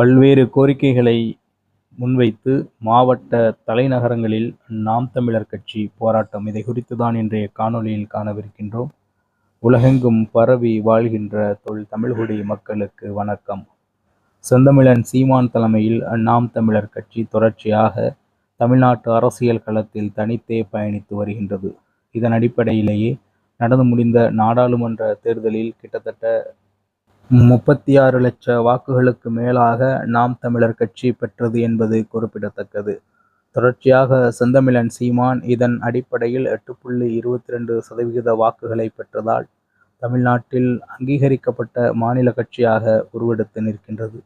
பல்வேறு கோரிக்கைகளை முன்வைத்து மாவட்ட தலைநகரங்களில் நாம் தமிழர் கட்சி போராட்டம் இதை குறித்து தான் இன்றைய காணொலியில் காணவிருக்கின்றோம். உலகெங்கும் பரவி வாழ்கின்ற தொல் தமிழ்குடி மக்களுக்கு வணக்கம். செந்தமிழன் சீமான் தலைமையில் நாம் தமிழர் கட்சி தொடர்ச்சியாக தமிழ்நாட்டு அரசியல் களத்தில் தனித்தே பயணித்து வருகின்றது. இதன் அடிப்படையிலேயே நடந்து முடிந்த நாடாளுமன்ற தேர்தலில் கிட்டத்தட்ட முப்பத்தி ஆறு லட்ச வாக்குகளுக்கு மேலாக நாம் தமிழர் கட்சி பெற்றது என்பது குறிப்பிடத்தக்கது. தொடர்ச்சியாக செந்தமிழன் சீமான் இதன் அடிப்படையில் எட்டு புள்ளி இருபத்தி ரெண்டு சதவிகித வாக்குகளை பெற்றதால் தமிழ்நாட்டில் அங்கீகரிக்கப்பட்ட மாநில கட்சியாக உருவெடுத்து நிற்கின்றது.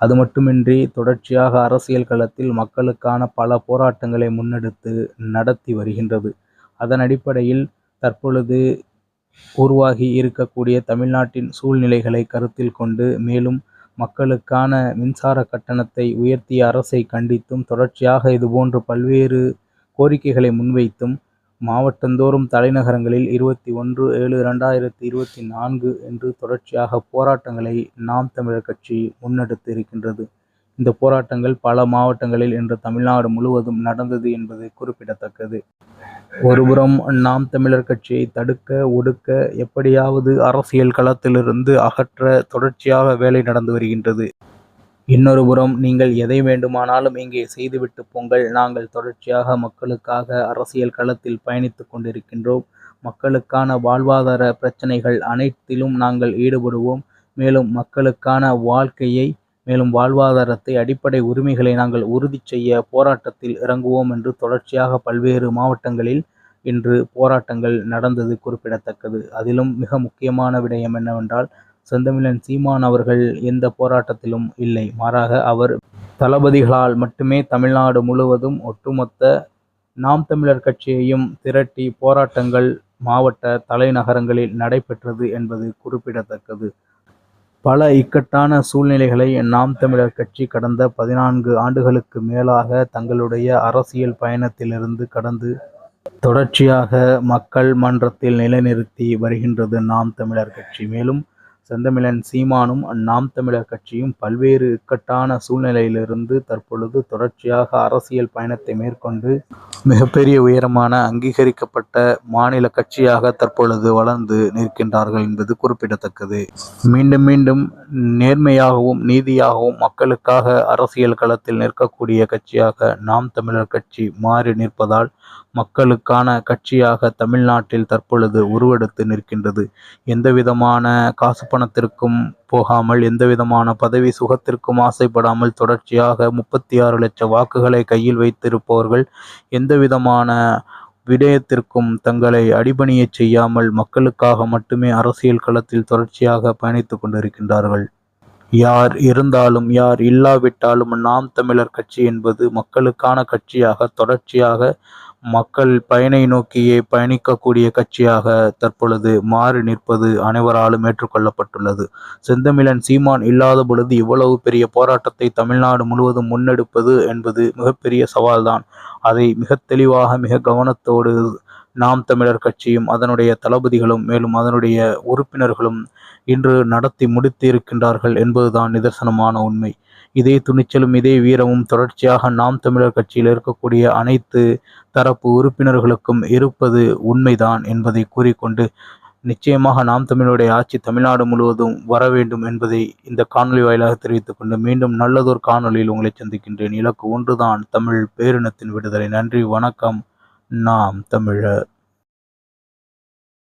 அது மட்டுமின்றி தொடர்ச்சியாக அரசியல் களத்தில் மக்களுக்கான பல போராட்டங்களை முன்னெடுத்து நடத்தி வருகின்றது. அதன் அடிப்படையில் தற்பொழுது உருவாகி இருக்கக்கூடிய தமிழ்நாட்டின் சூழ்நிலைகளை கருத்தில் கொண்டு மேலும் மக்களுக்கான மின்சார கட்டணத்தை உயர்த்திய அரசை கண்டித்தும் தொடர்ச்சியாக இதுபோன்று பல்வேறு கோரிக்கைகளை முன்வைத்தும் மாவட்டந்தோறும் தலைநகரங்களில் இருபத்தி ஒன்று ஏழு ரெண்டாயிரத்தி இருபத்தி நான்கு என்று தொடர்ச்சியாக போராட்டங்களை நாம் தமிழர் கட்சி முன்னெடுத்து இருக்கின்றது. இந்த போராட்டங்கள் பல மாவட்டங்களில் இன்று தமிழ்நாடு முழுவதும் நடந்தது என்பது குறிப்பிடத்தக்கது. ஒருபுறம் நாம் தமிழர் கட்சியை தடுக்க ஒடுக்க எப்படியாவது அரசியல் களத்திலிருந்து அகற்ற தொடர்ச்சியாக வேலை நடந்து வருகின்றது. இன்னொரு புறம் நீங்கள் எதை வேண்டுமானாலும் இங்கே செய்துவிட்டு போங்கள். நாங்கள் தொடர்ச்சியாக மக்களுக்காக அரசியல் களத்தில் பயணித்து கொண்டிருக்கின்றோம். மக்களுக்கான வாழ்வாதார பிரச்சனைகள் அனைத்திலும் நாங்கள் ஈடுபடுவோம். மேலும் மக்களுக்கான வாழ்க்கையை மேலும் வாழ்வாதாரத்தை அடிப்படை உரிமைகளை நாங்கள் உறுதி செய்ய போராட்டத்தில் இறங்குவோம் என்று தொடர்ச்சியாக பல்வேறு மாவட்டங்களில் இன்று போராட்டங்கள் நடந்தது குறிப்பிடத்தக்கது. அதிலும் மிக முக்கியமான விடயம் என்னவென்றால் செந்தமிழன் சீமான் அவர்கள் எந்த போராட்டத்திலும் இல்லை. மாறாக அவர் தளபதிகளால் மட்டுமே தமிழ்நாடு முழுவதும் ஒட்டுமொத்த நாம் தமிழர் கட்சியையும் திரட்டி போராட்டங்கள் மாவட்ட தலைநகரங்களில் நடைபெற்றது என்பது குறிப்பிடத்தக்கது. பல இக்கட்டான சூழ்நிலைகளை நாம் தமிழர் கட்சி கடந்த பதினான்கு ஆண்டுகளுக்கு மேலாக தங்களுடைய அரசியல் பயணத்திலிருந்து கடந்து தொடர்ச்சியாக மக்கள் மன்றத்தில் நிலைநிறுத்தி வருகின்றது நாம் தமிழர் கட்சி. மேலும் செந்தமிழன் சீமானும் அந்நாம் தமிழர் கட்சியும் பல்வேறு இக்கட்டான சூழ்நிலையிலிருந்து தற்பொழுது தொடர்ச்சியாக அரசியல் பயணத்தை மேற்கொண்டு மிகப்பெரிய உயரமான அங்கீகரிக்கப்பட்ட மாநில கட்சியாக தற்பொழுது வளர்ந்து நிற்கின்றார்கள் என்பது குறிப்பிடத்தக்கது. மீண்டும் மீண்டும் நேர்மையாகவும் நீதியாகவும் மக்களுக்காக அரசியல் களத்தில் நிற்கக்கூடிய கட்சியாக நாம் தமிழர் கட்சி மாறி நிற்பதால் மக்களுக்கான கட்சியாக தமிழ்நாட்டில் தற்பொழுது உருவெடுத்து நிற்கின்றது. எந்தவிதமான காசு பணத்திற்கும் போகாமல் எந்தவிதமான பதவி சுகத்திற்கும் ஆசைப்படாமல் தொடர்ச்சியாக முப்பத்தி ஆறு லட்சம் வாக்குகளை கையில் வைத்திருப்பவர்கள் எந்தவிதமான விடயத்திற்கும் தங்களை அடிபணியச் செய்யாமல் மக்களுக்காக மட்டுமே அரசியல் களத்தில் தொடர்ச்சியாக பயணித்து கொண்டிருக்கின்றார்கள். யார் இருந்தாலும் யார் இல்லாவிட்டாலும் நாம் தமிழர் கட்சி என்பது மக்களுக்கான கட்சியாக தொடர்ச்சியாக மக்கள் பயனை நோக்கியே பயணிக்கக்கூடிய கட்சியாக தற்பொழுது மாறி நிற்பது அனைவராலும் ஏற்றுக்கொள்ளப்பட்டுள்ளது. செந்தமிழன் சீமான் இல்லாத பொழுது இவ்வளவு பெரிய போராட்டத்தை தமிழ்நாடு முழுவதும் முன்னெடுப்பது என்பது மிகப்பெரிய சவால்தான். அதை மிக தெளிவாக மிக கவனத்தோடு நாம் தமிழர் கட்சியும் அதனுடைய தளபதிகளும் மேலும் அதனுடைய உறுப்பினர்களும் இன்று நடத்தி முடித்து இருக்கின்றார்கள் என்பதுதான் நிதர்சனமான உண்மை. இதே துணிச்சலும் இதே வீரமும் தொடர்ச்சியாக நாம் தமிழர் கட்சியில் இருக்கக்கூடிய அனைத்து தரப்பு உறுப்பினர்களுக்கும் இருப்பது உண்மைதான் என்பதை கூறிக்கொண்டு நிச்சயமாக நாம் தமிழுடைய ஆட்சி தமிழ்நாடு முழுவதும் வர வேண்டும் என்பதை இந்த காணொலி வாயிலாக தெரிவித்துக் கொண்டு மீண்டும் நல்லதொரு காணொலியில் உங்களை சந்திக்கின்றேன். இலக்கு ஒன்றுதான் தமிழ் பேரினத்தின் விடுதலை. நன்றி வணக்கம். நாம் தமிழர்.